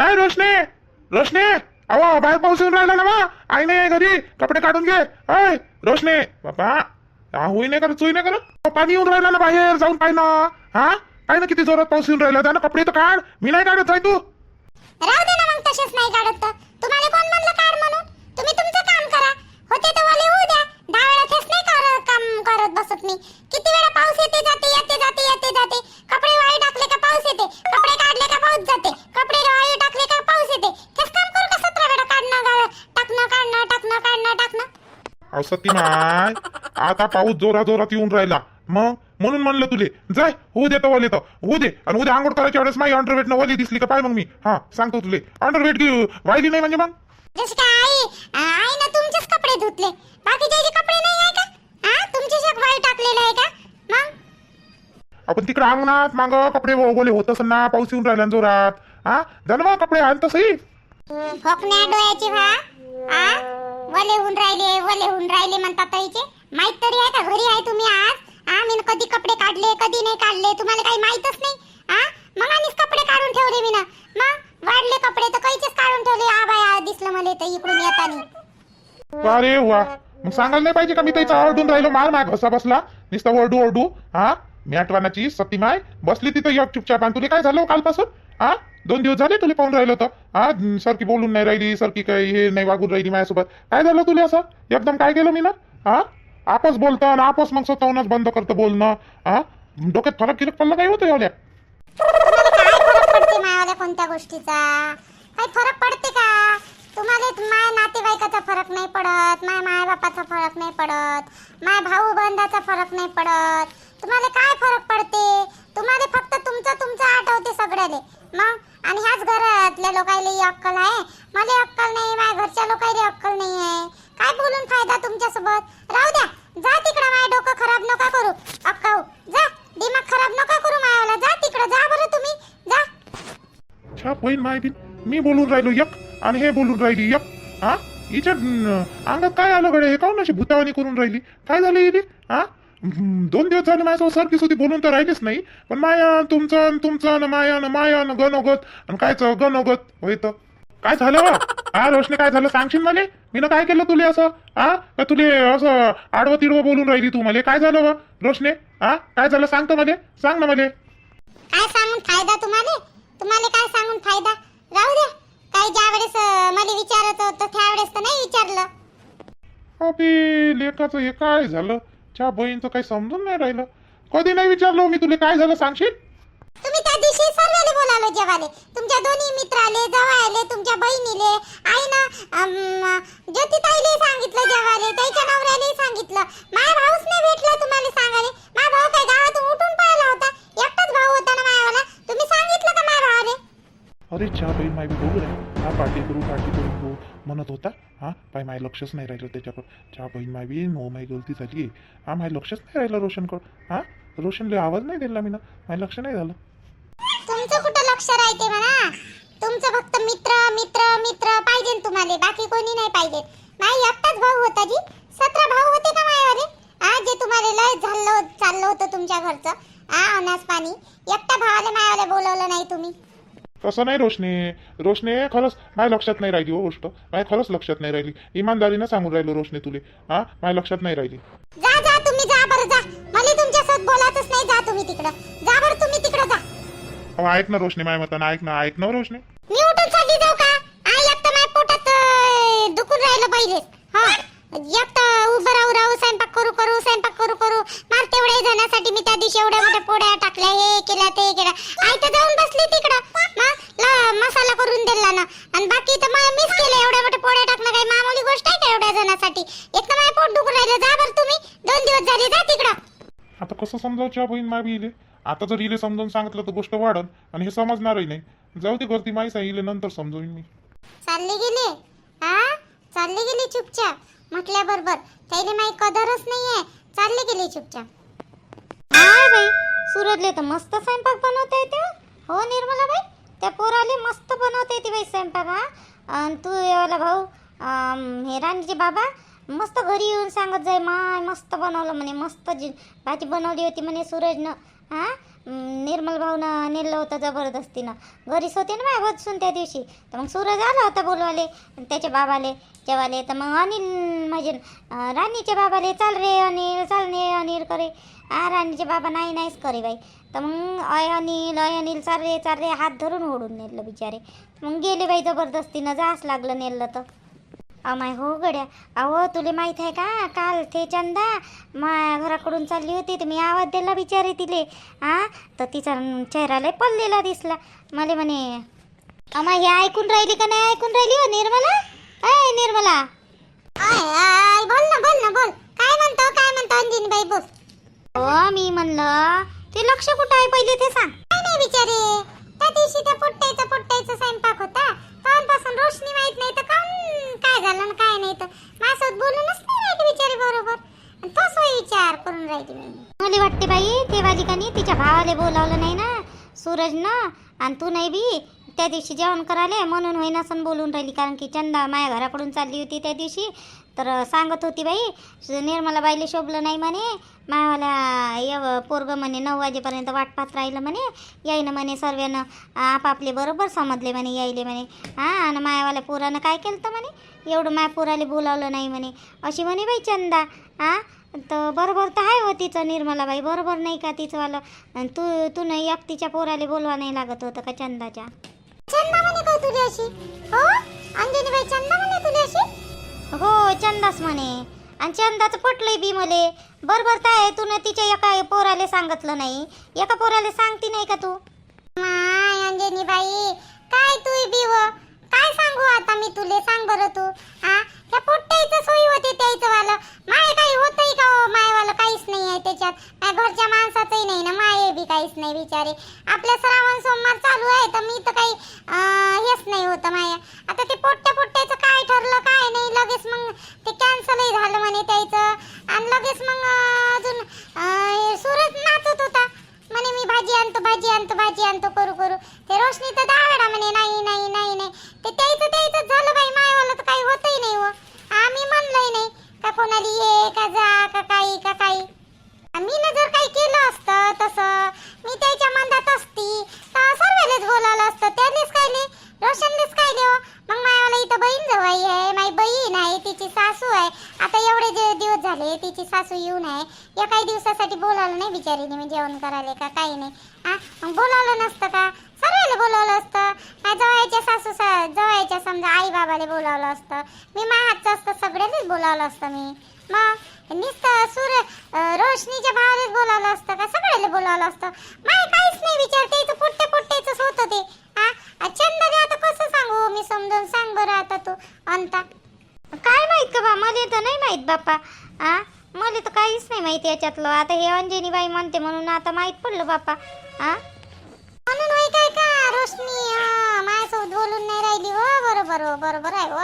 ए रोशने! रोशने! अहो बाहेर पाऊस येऊन राहिला ना बा आई नाही घरी कपडे काढून घे. अय रोशने! बाबा होई नाही करत चुई नाही करत. पाणी येऊन राहिला ना बाहेर जाऊन पाहि ना. हा? काय ना किती जोरात पाऊस येऊन राहिला? त्यानं कपडे तर काढ. मी नाही काढत आहे तू. राहू दे ना मग तसेच नाही काढत तुम्हाला कोण म्हणलं काढ म्हणून? तुम्ही तुमचं काम करा. होते तर वाले होऊ द्या. दहा वेळा नाही करत बसत मी किती वेळा पाऊस येते जाते येते जाते येते जाते. कपडे वाळू टाकले का पाऊस येते? कपडे काढले का पाऊस जाते? कपडे वाळू टाकले का पाऊस येते? तेच काम करू का सतरा वेळा काढणं टाकणं काढणं टाकणं काढणं टाकणं? अहो सतीमाय आता पाऊस जोरा जोरात येऊन राहिला. मग? म्हणून म्हणलं तुले. जाय होऊ दे तर तर होऊ दे. आणि उद्या आंघोळ करायच्या वेळेस माझी अंडरवेट न वली दिसली का? पाय मग मी. हा सांगतो तुले. अंडरवेट घेऊ. वाहिली नाही म्हणजे मग? जसं काय आई आई ना तुमचेच कपडे धुतले. बाकीचे कपडे नाही आहे हा तुमचे शेक टाकलेलं आहे का? मग? आपण तिकडे अंगणात माग कपडे ओले होत असं ना पाऊस येऊन राहिला ना जोरात. हा? झालं कपडे आण तसंही. फोकण्या डोळ्याचे भा आ? वले होऊन राहिले वले होऊन राहिले म्हणतात ताईचे. माहीत तरी आहे का घरी आहे तुम्ही आज? मी कधी कपडे काढले कधी नाही काढले तुम्हाला काही माहीतच नाही? आ? मग आणिच कपडे काढून ठेवले मी ना. मग? वाढले कपडे तर काहीचेच काढून ठेवले. दिसलं मला तर इकडून येताना. अरे वा. मग सांगायला नाही पाहिजे का मी त्याचा ओरडून राहिलो? मार माय घसा बसला. नुसता ओरडू ओरडू हा? मी आठवणाची सतीमाय बसली तिथं एक चुपचाप. आणि तुला काय झालं हो कालपासून? हा? दोन दिवस झाले तुला पाहून राहिलो तर. हा? सरकी बोलून नाही राहिली सरकी काही हे नाही वागून राहिली माझ्यासोबत. काय झालं तुला असं? एकदम काय केलं मी ना हा? आपस बोलतं आणि आपस मग स्वतःहूनच बंद करतं बोलणं. हा? डोक्यात फरक किरक पडलं काय होतं एवढ्या? फरक कोणत्या गोष्टीचा? काही फरक पडते का? तुम्हाला माय नातेवाईकाचा फरक नाही पडत माय माय बापाचा फरक नाही पडत माय भाऊ बंधाचा फरक नाही पडत. तुम्हाला काय फरक पडते? तुम्हाला फक्त तुमचं तुमचं आठवते सगळ्याले. मग? आणि ह्याच घरातल्या लोकांना अक्कल आहे? मला अक्कल नाही माझ्या घरच्या लोकांना अक्कल नाही आहे. काय बोलून फायदा तुमच्यासोबत? राहू द्या. जा तिकडं माझं डोकं खराब नका करू. अक्काऊ जा. दिमाग खराब नका करू मायाला जा तिकडं जा बरं तुम्ही. जा. छाप होईल माय बिन. मी बोलून राहिलो यक आणि हे बोलून राहिली यक हा? हिच्या अंगात काय आलं गडे हे काऊन अशी भूतावानी करून राहिली? काय झालं हिने हा? दोन दिवस झाले माझ्यासोबत सारखीच होती बोलून तर राहिलीच नाही. पण माया तुमचं अन तुमचं न माया न माया न गणोगत आणि कायच गणोगत तर. काय झालं? हा रोशने काय झालं? सांगशील मला? मी काय केलं तुले असं? हा? का तुले असं आडवं तिडवं बोलून राहिली तू मला? काय झालं बा रोशने? हा? काय झालं? सांगतो मला. सांग ना मला. काय सांगून फायदा तुम्हाला? तुम्हाला काय सांगून फायदा? राहू द्या काही ज्या वेळेस मला विचारत होतं त्यावेळेस तर नाही विचारलं. अबे लेकाचं हे काय झालं? च्या बहीणचं काही समजून नाही राहिलं. कधी नाही विचारलो मी तुला काय झालं सांगशील? तुम्ही त्या दिवशी सर्वाले बोलावले जेवाले. तुमच्या दोन्ही मित्र आले जवळ आले तुमच्या बहिणीले आईनं ज्योतिताईले सांगितलं जेवाले त्याच्या नवऱ्याले सांगितलं. माझा भाऊच नाही भेटला तुम्हाला सांगाले माझा भाऊ काय गावातून उठून पळाला होता. एकटाच भाऊ होता ना माझ्यावाला तुम्ही सांगितलं माझ्या अरे छा बाई माय बघू रे हा पार्टी करू पार्टी करू. हो म्हणत होता. हा पाय माय लक्षच नाही राहिलं त्याच्याकडं. छा बहीण माय बी हो माय गलती झाली हा माय लक्षच नाही राहिलं रोशनकडं. हा रोशनले आवाज नाही दिला मी ना माय लक्ष नाही झालं. तुमचं कुठं लक्ष राहते म्हणा? तुमचं फक्त मित्र मित्र मित्र पाहिजे तुम्हाला. बाकी कोणी नाही पाहिजे. नाही एकटाच भाऊ होता जी. सतरा भाऊ होते का माझ्यावाले हा जे तुम्हाला लय झालं चाललं होतं तुमच्या घरचं. हा अनास पाणी. एकटा भावाला मायावाला बोलवलं नाही तुम्ही. तसं नाही रोशने. रोशने खरंच माय लक्षात नाही राहिली हो गोष्ट. माय खरंच लक्षात नाही राहिली. इमानदारीनं सांगून राहिलो रोशने तुले. हा माय लक्षात नाही राहिली. जा जा तुम्ही जा बरं जा. मला तुमच्यासोबत बोलायचंच नाही. जा तुम्ही तिकडं. जा बरं तुम्ही तिकडं जा. अहो ऐक ना रोशने माय मतानं ऐक ना ऐक ना रोशने. मी उठून चालली जाऊ का? आ एक तर माझ्या पोटात अं, दुखून राहिलं पहिले हा. एक तर उभं राहू राहू स्वयंपाक करू करू स्वयंपाक करू करू. मार तेवढ्या जणांसाठी मी त्या दिवशी एवढ्या मोठ्या पोळ्या टाकल्या हे केल्या ते केल्या आई तर जाऊन बसली तिकडं. मसाला करून दिला ना. आणि बाकी तर मा- मीच केलं एवढ्या मोठ्या पोळ्या टाकणं काही मामूली गोष्ट आहे का एवढ्या जणांसाठी? एक तर माझ्या पोट दुखून राहिलं. जा बरं तुम्ही. दोन दिवस झाले जा तिकडं. आता कसं समजावच्या बहीण माय बी इले? आता जर इले समजावून सांगितलं तर गोष्ट वाढन आणि हे समजणारही नाही. जाऊ दे गर्दी माहीत आहे इले नंतर समजवून मी. चालले गेले? हा चालले गेले चुपचाप? म्हटल्या बरोबर त्याने माही कदरच नाहीये. चालले गेले चुपचाप. काय बाई? सूरजले तर मस्त स्वयंपाक बनवता येते. हो. निर्मला बाई त्या पोराले मस्त बनवता येते बाई स्वयंपाक हा. आणि तू येवाला भाऊ हे राणीचे बाबा मस्त घरी येऊन सांगत जाय माय मस्त बनवलं म्हणे मस्त जी भाजी बनवली होती म्हणे सूरजनं हा. निर्मल भाऊनं नेलं होतं जबरदस्तीनं घरीच होते ना माझ्या बसून त्या दिवशी. तर मग सूरज आला होता बोलवाले त्याच्या त्याचे बाबाले जेवाले. तर मग अनिल म्हणजे राणीचे बाबाले चाल रे अनिल चाल ने अनिल करे. आ राणीचे बाबा नाही नाहीच करे बाई. तर मग अय अनिल अय अनिल चाल रे चाल रे. हात धरून ओढून नेलं बिचारे. मग गेले बाई जबरदस्तीनं जास लागलं नेलं तर. अमाय हो गड्या अहो तुले माहीत आहे का? काल ते चंदा मा घराकडून चालली होती तर मी आवाज दिला बिचारे तिले. हा तर तिचा चेहरा लय पडलेला दिसला. मला म्हणे अमाय हे ऐकून राहिली का नाही? ऐकून राहिली हो निर्मला? अय निर्मला. आय आय बोल ना बोल ना बोल. काय म्हणतो काय म्हणतो अंजनी बाई बोल. हो मी म्हणलं ते लक्ष कुठं आहे? पहिले ते सांग काय नाही बिचारे त्या दिवशी त्या पोट्ट्याचा पोट्ट्याचा स्वयंपाक होता तेव्हापासून रोशनी माहीत नाही तर काऊन काय झालं आणि काय नाही तर माझ्यासोबत बोलूनच नाही राहिली बिचारी बरोबर आणि तोच होय विचार करून राहिली मी मला वाटते बाई ते बालिकानी मला बोलावलं नाही ना सूरजनं आणि तू नाही बी त्या दिवशी जेवण कराले म्हणून होईना सण बोलून राहिली. कारण की चंदा माझ्या घराकडून चालली होती त्या दिवशी. तर सांगत होती बाई निर्मलाबाईले शोभलं नाही म्हणे. मावाला यव पोरगं म्हणे नऊ वाजेपर्यंत वाट पाहत राहिलं म्हणे. यायनं म्हणे सर्वांना आपापले बरोबर समजले म्हणे यायले म्हणे. हां आणि मायावाल्या पोरानं काय केलं तर म्हणे? एवढं माया पोराले बोलावलं नाही म्हणे. अशी म्हणे बाई चंदा हां? तर बरोबर तर आहे हो तिचं निर्मलाबाई बरोबर नाही का तिचंवालं? आणि तू तू नाही एकटीच्या पोराले बोलवा नाही लागत होतं का चंदाच्या? चंदा म्हणे काय तुझ्याशी? अशी हो? अंजनीबाई चंदा म्हणे तुझ्याशी? हो चंदाच म्हणे. आणि चंदाचं पटलंय बी मले. बरोबर बर आहे तू तिच्या एका पोराले सांगितलं नाही. एका पोराले सांगती नाही का तू? माय अंजनी बाई काय तू बी हो? काय सांगू आता मी तुले? सांग बरं तू. हा त्या पोट्ट्याचं सोयी होते त्याचं वालं माय काही होतंय का हो मायवालं काहीच नाही आहे त्याच्यात माय घरच्या माणसाचंही नाही ना माये बी काहीच नाही बिचारे आपल्या श्रावण सोमवार चालू आहे तर मी तर काही अं, हेच नाही होतं माया आता ते पोट्ट्या पोट्ट्याचं काय ठरलं काय नाही लगेच मग ते कॅन्सलही झालं म्हणे त्याचं आणि लगेच मग अं, अजून अं, हे सूरज नाचत होता म्हणे मी भाजी आणतो भाजी आणतो भाजी आणतो करू करू ते रोशनी तर दहा वेळा म्हणे नाही नाही नाही नाही ते त्याचं त्याचं झालं बाई मायवाला तर काही होतही नाही हो आम्ही म्हणलंही नाही का कोणाला ये का जा का काही का काही मी ना जर काही केलं असतं तसं मी त्याच्या मनात असती तर सर्वेलेच बोलावलं असतं त्यानेच काय नाही रोशनलेच काय हो मग मायाला इथं बहीण जवाई आहे माझी बहीण आहे तिची सासू आहे आता एवढे जे दिवस झाले तिची सासू येऊन आहे या काही दिवसासाठी बोलावलं नाही बिचारीने मी जेवण करायला का काही नाही हा मग बोलावलं नसतं का सर्वांना बोलावलं असतं माझ्या जवळच्या सासू सा जवळच्या समजा आई बाबाला बोलावलं असतं मी माझ्या हातचं असतं सगळ्यांनीच बोलावलं असतं मी मग नुसतं सूर्य अं, रोशनीच्या भावालाच बोलावलं असतं का सगळ्याला बोलावलं असतं माय काहीच नाही विचार त्याचं पोट्टे पोट्टेच होतं ते हा चंदने आता कसं सांगू मी समजून सांग बरं आता तू अंता काय माहीत का बा मला तर नाही माहीत बाप्पा. आ? मला तर काहीच नाही माहिती याच्यातलं. आता हे अंजनी बाई म्हणते म्हणून आता माहीत पडलं बाप्पा. आ? म्हणून होय काय का रोशनी? हा माझ्यासोबत बोलून नाही राहिली हो. बरोबर हो बरोबर आहे हो.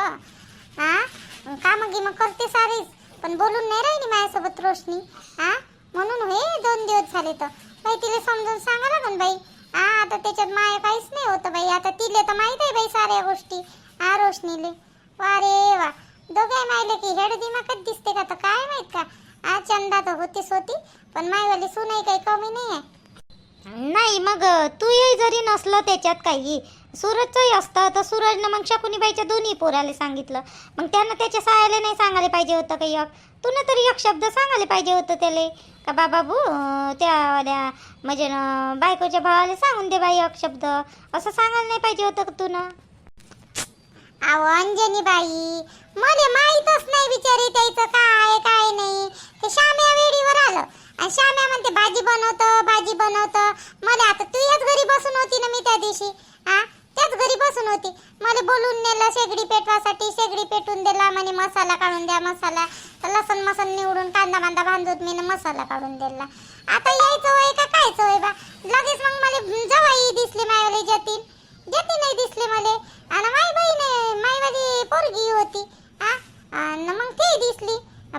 हा काम मग करते सारीच पण बोलून नाही राहिली माझ्यासोबत रोशनी. हा म्हणून होय दोन दिवस झाले तर. बाई तिला समजून सांगा लागून बाई. हा आता त्याच्यात माया काहीच नाही होतं बाई. आता तिले तर माहीत आहे बाई साऱ्या गोष्टी. हा रोशनीले. वा रे वा. मायले की हेड दिमागच दिसते का तर काय माहीत का? हा चंदा तर होतीच होती पण मायवाली सुनही काही कमी नाही आहे नाही मग तूही जरी नसलं त्याच्यात काही सूरजचंही असतं तर सूरजनं मग शकुनीबाईच्या दोन्ही पोराले सांगितलं. मग त्यानं त्याच्या सायाला नाही सांगायला पाहिजे होतं काही एक तुनं तरी एक शब्द सांगायला पाहिजे होतं त्याले. का बाबा बू त्या म्हणजे न, बायकोच्या भावाला सांगून दे बाई एक शब्द. असं सांगायला नाही पाहिजे होतं का तुनं अहो अंजनी बाई मला माहीतच नाही बिचारी त्याचं काय काय नाही. ते श्याम्या वेळीवर आलं. आणि श्याम्या म्हणते भाजी बनवतं भाजी बनवतं. मला आता तू याच घरी बसून होती ना मी त्या दिवशी. हा त्याच घरी बसून होती. मला बोलून नेलं शेगडी पेटवासाठी शेगडी पेटून दिला. म्हणे मसाला काढून द्या मसाला. तर लसण मसन निवडून कांदा बांदा बांधून मी मसाला काढून दिला. आता यायचं वय का कायचं वय बा? लगेच मग मला जवाई दिसली मायवाली जतीन. जती नाही दिसले मला. आणि माई बहीण माईवाली पोरगी होती. मग ती दिसली.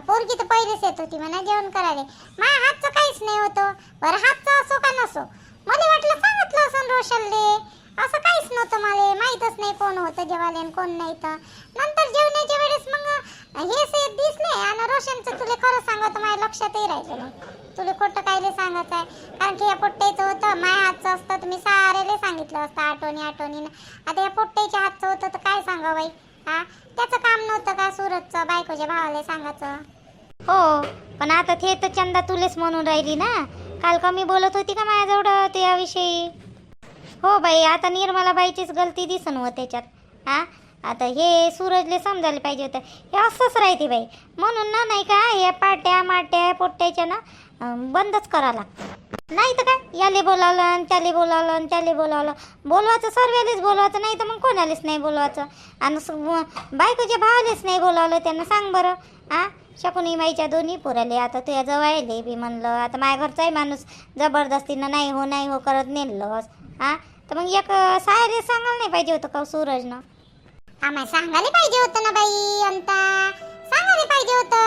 पोरगी तर पहिलेच येत होती म्हणा जेवण करायला. माझ्या हातचं काहीच नाही होतं. बरं हातचं असो का नसो? मला वाटलं सांगितलं असं रोशनले. असं काहीच नव्हतं मला. माहीतच नाही कोण होतं जेवायला आणि कोण नाही तर. नंतर जेवण्याच्या वेळेस मग हे से दिसले. आणि रोशनचं तुला खरं सांगतो माझ्या लक्षातही राहिलं नाही. तुला खोटं कायले सांगत आहे? कारण की या पोट्ट्याचं होतं माझ्या हातचं असतं तर मी सारेले सांगितलं असतं आठवणी आठवणीनं आता या पोट्ट्याच्या हातचं होतं तर काय सांगा बाई? हा? त्याचं काम नव्हतं का सुरतचं बायकोच्या भावाला सांगायचं? हो पण आता ते तर चंदा तुलेच म्हणून राहिली ना. काल कमी बोलत होती का माझ्याजवळ त्याविषयी हो बाई आता निर्मला बाईचीच गलती दिसन हो त्याच्यात. हा? आता हे सूरजले समजायला पाहिजे होतं. हे असंच राहते बाई. म्हणून ना नाही का हे पाट्या माट्या पोट्याच्या ना अं, बंदच करा लागतं. नाही तर काय? याले बोलावलं आणि त्याले बोलावलं आणि त्याले बोलावलं. बोलवायचं सर्वेलेच बोलवायचं नाही तर मग कोणालेच नाही बोलवायचं. आणि बायकोच्या भावालेच नाही बोलावलं त्यांना सांग बरं. हा शकुनी माईच्या दोन्ही पुराले आता तुझ्या जवळ बी म्हणलं. आता माझ्या घरचाही माणूस. जबरदस्तीनं नाही हो नाही हो करत नेलंस. आ? तर मग एक सायले सांगायला नाही पाहिजे होतं का सूरजनं? आम्हाला सांगायला पाहिजे होतं ना बाई अंता. सांगायला पाहिजे होतं.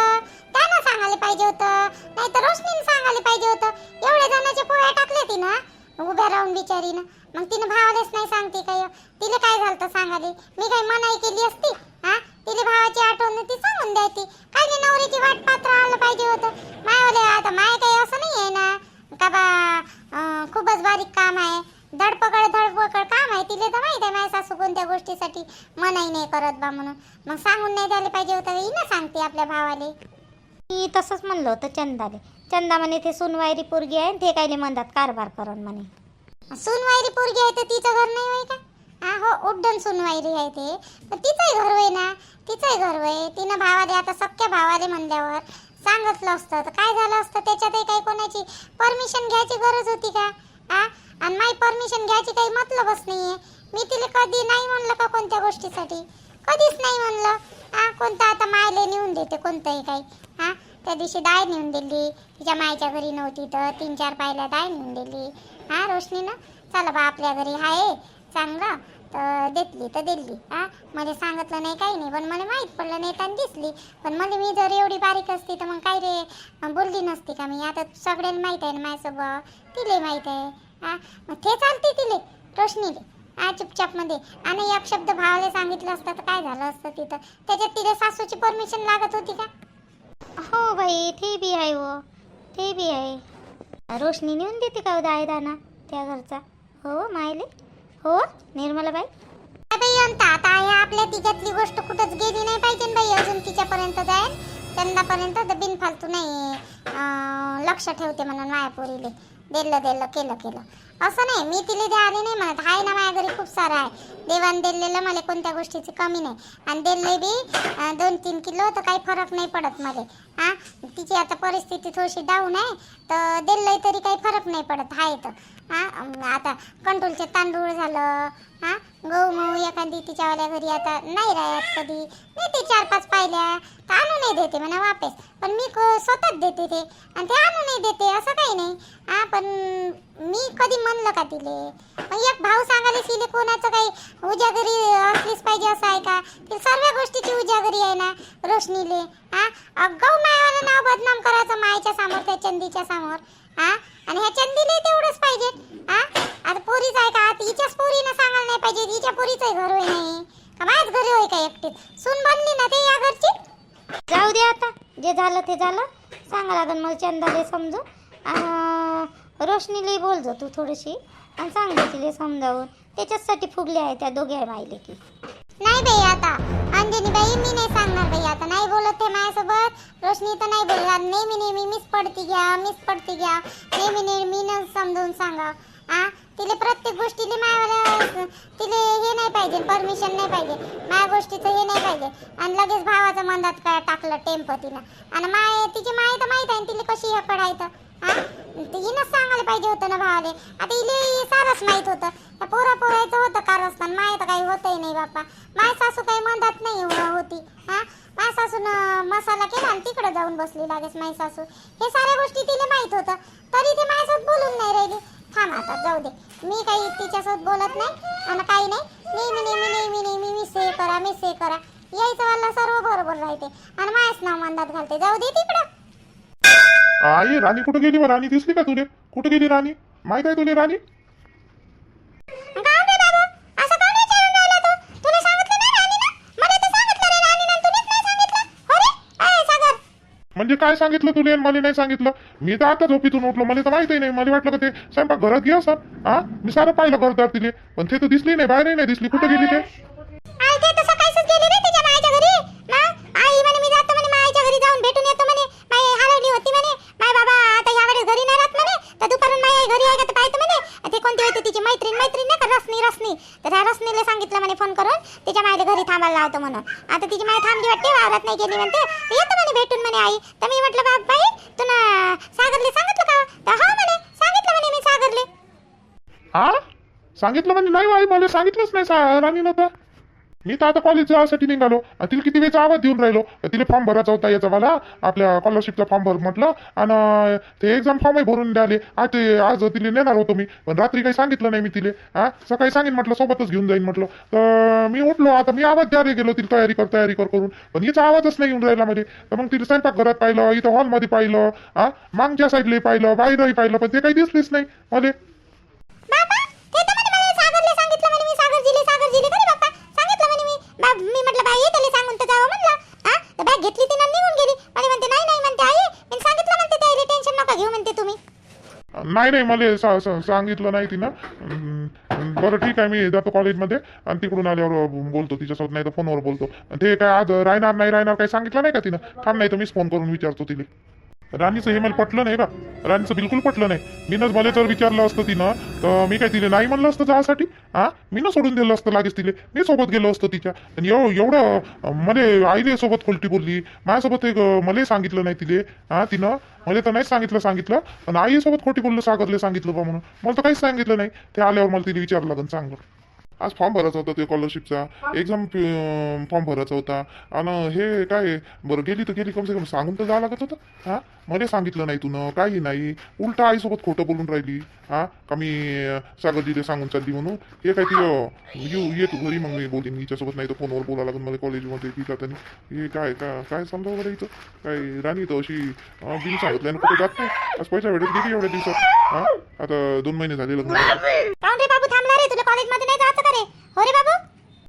बिचारीनं. मग तिनं भावालेच नाही सांगते काय तिला काय झालं सांगाले? मी काय मनाई केली असती? हा? तिला भावाची आठवण ती सांगून द्यायची. काय नाही नवरीची वाट पात्र आलं पाहिजे होतं. मायवाले आता माय काही असं नाही आहे ना? का बा खूपच बारीक काम आहे. धडपकड धडपकड काम आहे तिला तर माहिती आहे माझ्या सासू कोणत्या गोष्टीसाठी मनाई नाही करत बा म्हणून. मग सांगून नाही द्यायला पाहिजे होतं ना सांगते आपल्या भावाले. मी तसंच म्हणलं होतं चंदाले. चंदा म्हणे ते सुनवायरी पोरगी आहे ते ते नाही म्हणतात कारभार करून म्हणे. सुनवायरी पोरगी आहे तर तिचं घर नाही होय का? हा हो उड्डन सुनवायरी आहे ते. तर तिचंही घर होय ना? तिचंही घर होय. तिनं भावाले आता सख्या भावाले म्हणल्यावर सांगितलं असतं. तर काय झालं असतं? त्याच्यातही काही कोणाची परमिशन घ्यायची गरज होती का? हा आणि माई परमिशन घ्यायची काही मतलबच आहे मी तिला कधी नाही म्हणलं का कोणत्या गोष्टीसाठी? कधीच नाही म्हणलं. हा कोणतं आता मायले नेऊन देते कोणतंही काही. हा त्या दिवशी दाय नेऊन दिली. तिच्या मायच्या घरी नव्हती तर तीन चार पायल्या दाय नेऊन दिली. हा रोशनीनं चला बा आपल्या घरी आहे चांगलं. तर देतली तर दिली. हा मला सांगितलं नाही काही नाही पण मला माहीत पडलं नाही तर दिसली. पण मला मी जर एवढी बारीक असती तर मग काय रे? बोलली नसती का मी? आता सगळ्यांना माहीत आहे ना माझ्यासोबत तिले माहीत आहे. हा मग ते चालते तिले रोशनीले. हा चुपचापमध्ये आणि एक शब्द भावाला सांगितलं असतं तर काय झालं असतं तिथं? त्याच्यात तिला सासूची परमिशन लागत होती का? हो बाई ते बी आहे हो ते बी आहे. रोशनी नेऊन देते का हो दाय दाना त्या घरचा? हो मायले. हो निर्मला बाई काय बाई आता आहे आपल्या तिच्यातली गोष्ट कुठंच गेली नाही पाहिजे बाई अजून तिच्यापर्यंत जाईल. चंदापर्यंत बिनफालतू नाही लक्ष ठेवते म्हणून मायापुरीले दिलं दिलं केलं केलं. असं नाही मी तिला द्यायला नाही म्हणत. आहे ना माझ्या घरी खूप सारं आहे. देवान दिलेलं मला कोणत्या गोष्टीची कमी नाही. आणि दिले बी अं, दोन तीन किलो तर काही फरक नाही पडत मला. हां? तिची आता परिस्थिती थोडीशी डाऊन आहे तर दिलंय तरी काही फरक नाही पडत. आहे तर. हा आता कंट्रोलचे तांदूळ झालं हा गहू मऊ एखादी तिच्यावाल्या घरी आता नाही राहत कधी. नाही ते चार पाच पाहिल्या तर आणू नाही देते म्हणा वापस. पण मी क- स्वतःच देते ते आणि ते आणू नाही देते असं काही नाही. हा पण मी कधी म्हणलं का तिले? मग एक भाऊ सांगायला तिले कोणाचं काही उजागरी असलीच पाहिजे असं आहे का? ती सर्व गोष्टीची उजागरी आहे ना रोशनीले. हा अगाऊ मायावाला नाव बदनाम करायचं मायच्या समोर त्या चंदीच्या समोर. हा आणि ह्या चंदीले तेवढंच पाहिजे. हा आता पोरीच आहे का? आता हिच्याच पोरीनं सांगायला नाही पाहिजे. हिच्या पोरीच घर होय नाही. का माझ्याच घरी होय का एकटीच? सून बनली ना ते या घरची? जाऊ दे आता. जे झालं ते झालं. सांगा लागन मला चंदाले समजू आणि रोशनीलाही बोल जा तू थोडीशी. आणि सांग तिला समजावून. त्याच्याचसाठी फुगले आहे त्या दोघे मायले की नाही बाई आता. अंजनी बाई मी नाही सांगणार बाई आता. नाही बोलत ते माझ्यासोबत. रोशनी तर नाही बोलणार. नेहमी नेहमी मीच पडती घ्या मीच पडती घ्या. नेहमी नेहमी न समजून सांगा. आ? तिले प्रत्येक गोष्टीले मायावाला तिले हे नाही पाहिजे परमिशन नाही पाहिजे. माझ्या गोष्टीचं हे नाही पाहिजे. आणि लगेच भावाचं मंदात काय टाकलं टेम्प तिनं आणि माय तिची माय तर माहीत आहे ना तिला कशी हे पडायचं. हा? हिनंच सांगायला पाहिजे होतं ना भावाले. आता इले सारच माहीत होतं. त्या पोरा पोरायचं होतं कारस्थान माय तर काही होतही नाही बापा माय सासू काही म्हणतात नाही होती. हा? माय सासून मसाला केला आणि तिकडे जाऊन बसली लागेच माय सासू. हे साऱ्या गोष्टी तिला माहीत होतं. तरी ते माझ्यासोबत बोलून नाही राहिली. थांब आता जाऊ दे. मी काही तिच्यासोबत बोलत नाही आणि काही नाही. नेहमी नेहमी नेहमी नेहमी मिस हे करा मिस हे करा. यायचं वाला सर्व बरोबर राहते. आणि मायच नाव मंदात घालते. जाऊ दे तिकडं. आई राणी कुठं गेली मग? राणी दिसली का तुले? कुठं गेली राणी? माहीत आहे तुले राणी? असं हो म्हणजे काय सांगितलं तुला मला नाही सांगितलं? मी तर आता झोपीतून उठलो. मला तर माहिती नाही. मला वाटलं का ते स्वयंपाक घरात घ्या सर हा? मी सारं पाहिलं घरदार तिले. पण ते तर दिसली नाही बाहेरही नाही दिसली. कुठे गेली ते आई ते तर सकाळीच गेली रे तिच्या मायच्या घरी ना आई म्हणे मी जातो म्हणे मायच्या घरी जाऊन भेटून येतो म्हणे माय हरवली होती म्हणे माय बाबा आता यावेळेस घरी नाही राहत म्हणे तर दुपारून माय घरी आहे का तर पाहतो म्हणे ते कोणती होती तिची मैत्रीण मैत्रीण नाही का रसनी रसनी तर त्या रसनीला सांगितलं म्हणे फोन करून तिच्या मायला घरी थांबायला लावतो म्हणून. आता तिची माय थांबली वाटते वावरात नाही गेली म्हणते. तर येतो म्हणे भेटून म्हणे आई. तर मी म्हटलं बाप बाई तू ना सागरले सांगितलं का? तर हा म्हणे सांगितलं म्हणे मी सागरले. हा? सांगितलं म्हणजे नाही आई मला सांगितलंच नाही सा- राणी नव्हतं मी तर आता कॉलेज जासाठी निघालो. तिला किती वेळचा आवाज देऊन राहिलो. तिला फॉर्म भरायचा होता याचा मला आपल्या स्कॉलरशिपचा फॉर्म भर म्हटलं. आणि ते एक्झाम फॉर्मही भरून द्याले आज ते आज तिला नेणार होतो मी. पण रात्री काही सांगितलं नाही मी तिले. हा सकाळी सांगेन म्हटलं सोबतच घेऊन जाईन म्हटलं. तर मी उठलो. आता मी आवाज द्यायला गेलो. तिला तयारी कर तयारी कर करून. पण हिचा आवाजच नाही येऊन राहिला मध्ये. तर मग तिला स्वयंपाक घरात पाहिलं इथं हॉलमध्ये पाहिलं हा मागच्या साईडला पाहिलं बाहेरही पाहिलं. पण ते काही दिसलीच नाही. मध्ये बाबा ते तर म्हणे मला सागरले सांगितलं म्हणे मी सागर जिले सागर जिले करे बाप्पा सांगितलं म्हणे मी बा- मी म्हटलं बाई त्याला सांगून तर जावं म्हणलं हा तर बॅग घेतली तिनं निघून गेली आणि म्हणते नाही नाही म्हणते आई मी सांगितलं म्हणते त्याला टेन्शन नका घेऊ म्हणते तुम्ही नाही नाही मला सा- सा- सांगितलं नाही तिनं. बरं ठीक आहे मी जातो कॉलेजमध्ये. आणि तिकडून आल्यावर बोलतो तिच्यासोबत नाही तर फोनवर बोलतो. ते काय आज राहणार नाही राहणार काही सांगितलं नाही का तिनं? थांब नाही तर मीच फोन करून विचारतो तिला. राणीचं हे मला पटलं नाही का राणीचं बिलकुल पटलं नाही. मीनच मला जर विचारलं असतं तिनं. तर मी काय तिले नाही म्हणलं असतं जासाठी? हा? मीनं सोडून दिलं असतं लागेच तिले. मी सोबत गेलो असतं तिच्या. आणि एव एवढं अं, मला आईले सोबत खोलटी बोलली. माझ्यासोबत एक मलाही सांगितलं नाही तिले. हा तिनं? मला तर नाही सांगितलं सांगितलं. पण आईसोबत खोटी बोललं सागरले सांगितलं बा म्हणून. मला तर काहीच सांगितलं नाही. ते आल्यावर मला तिने विचारलं लागेल चांगलं. आज फॉर्म भरायचा होता ते स्कॉलरशिपचा एक्झाम फॉर्म भरायचा होता. आणि हे काय बरं गेली तर गेली कमसे कम सांगून तर जावं लागत होतं. हां? मला सांगितलं नाही तुनं काही नाही. उलटा आईसोबत खोटं बोलून राहिली. हां? का मी सागर दिले सांगून चालली म्हणून? हे काय ती येऊ ये तू घरी मग मी बोलीन. हिच्यासोबत नाही तर फोनवर बोला लागेल मला कॉलेजमध्ये ती जाताना. हे काय काय काय समजावं बरं इथं काय राणी तर अशी अं, बिन सांगितल्यानं कुठे जात नाही. आज पैसा भेटत किती एवढ्या दिवसात. हा? आता दोन महिने झाले लग्न. बाबू थांबला रे तुला कॉलेजमध्ये नाही जायचं का रे. हो रे बाबू.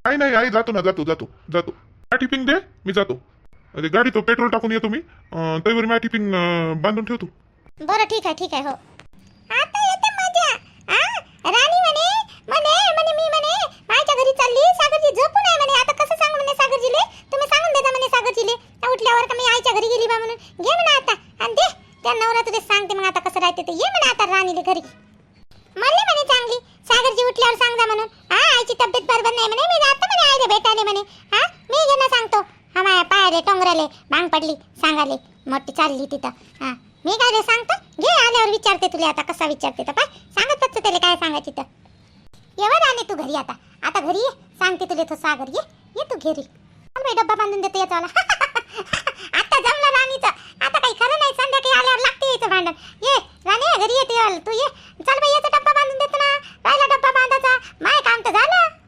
नाही नाही आई जातो ना जातो जातो जातो. माझी टिफिन दे मी जातो. अरे गाडी तो पेट्रोल टाकून येतो मी अं, टिफिन अं, बांधून ठेवतो. बरं ठीक आहे ठीक आहे हो. आता येते मजा. हा राणी म्हणे म्हणे म्हणे मी म्हणे माझ्या घरी चालली सागरजी झोपून आहे म्हणे. आता कसं सांगू म्हणे सागरजीले? तुम्ही सांगून देता म्हणे सागरजीले. त्या उठल्यावर का मी आईच्या घरी गेली बा म्हणून. घे म्हणा आता. आणि दे. त्या नवरा तुझे सांगते मग आता कसं राहते ते. ये म्हणा आता राणीले घरी. म्हणले म्हणे चांगली. सागरजी उठल्यावर सांगा म्हणून. हा आईची तब्येत बरोबर नाही म्हणे. मी जातो म्हणे आईले भेटायले म्हणे. हा? मी घेणं सांगतो. हा माझ्या पायाले टोंगराले भांग पडली सांगाले. मोठी चालली तिथं. हा. मी काय रे सांगतो? घे आल्यावर विचारते तुला आता कसा विचारते तर पाय. सांगत फक्त त्याला काय सांगायची तर येवर आले तू घरी आता. आता घरी ये. सांगते तुला तो सागर. ये. ये तू घरी डब्बा बांधून देतो याचा जमलं राणीचं. आता काही खरं नाही संध्याकाळी आल्यावर लागते यायचं भांडण. ये राणी घरी येते तू ये. चल बाई याचा डब्बा बांधून देतो ना. पहिला डब्बा बांधायचा. माय काम तर झालं.